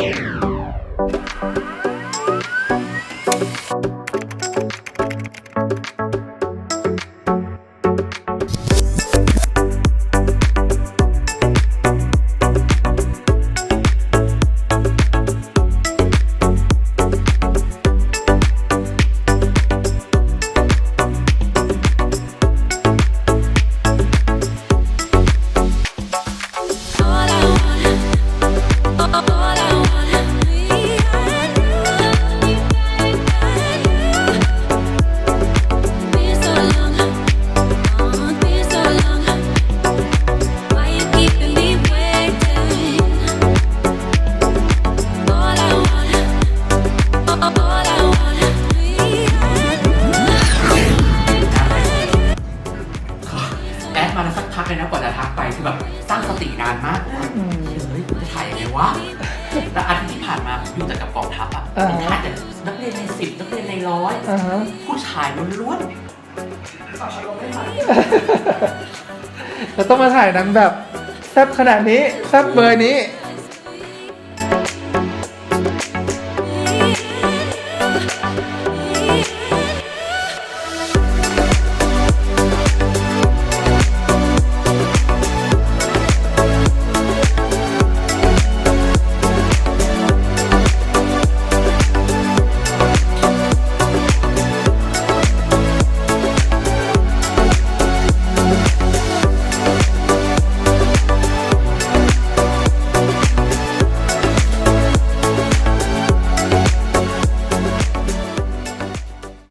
แอ นะกว่าจะทักไปคือแบบตั้งสตินานมากเฮ้ยจะถ่ายยังไงวะแล้วอาทิตย์ที่ผ่านมาผมอยู่แต่กับกองทัพอะอ่าเป็นถ่ายแต่นักเรียนในสิบนักเรียนในร้อยอ่าฮะผู้ชายล้วนเราต้องมาถ่ายหนังแบบแซ่บขนาดนี้แซ่บเบอร์นี้ๆ